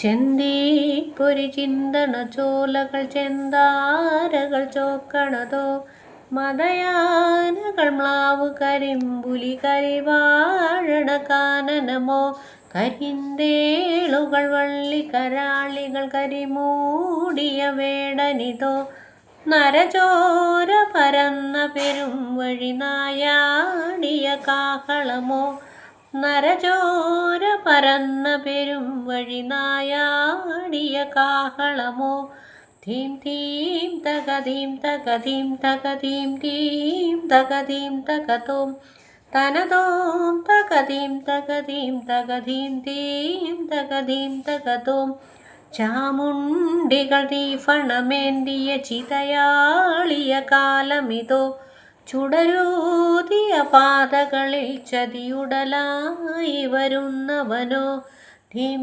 ചെന്തീ പൊരി ചിന്തണ ചോലകൾ ചെന്താരകൾ ചോക്കണതോ മതയാനകൾ മ്ലാവ് കരിമ്പുലി കരിവാഴണ കാനനമോ കരിന്തേളുകൾ വള്ളി കരാളികൾ കരിമൂടിയ വേടനിതോ നരചോര പരന്ന പെരും വഴി നായാടിയ കാഹളമോ നരചോര പരന്ന പെരും വഴി നായാടിയ കാഹളമോ? ധീം ധീം തകതീം തകതീം തകതീം ധീം തകതീം തകതോം. തനതോം തകതീം തകതീം തകതീം ധീം തകതീം തകതോം. ചാമുണ്ടികൾ തീഫണമേന്തിയ ചിതയാളിയ കാലമിതോ? ചുടരൂതിയ പാതകളിൽ ചതിയുടലായി വരുന്നവനോ?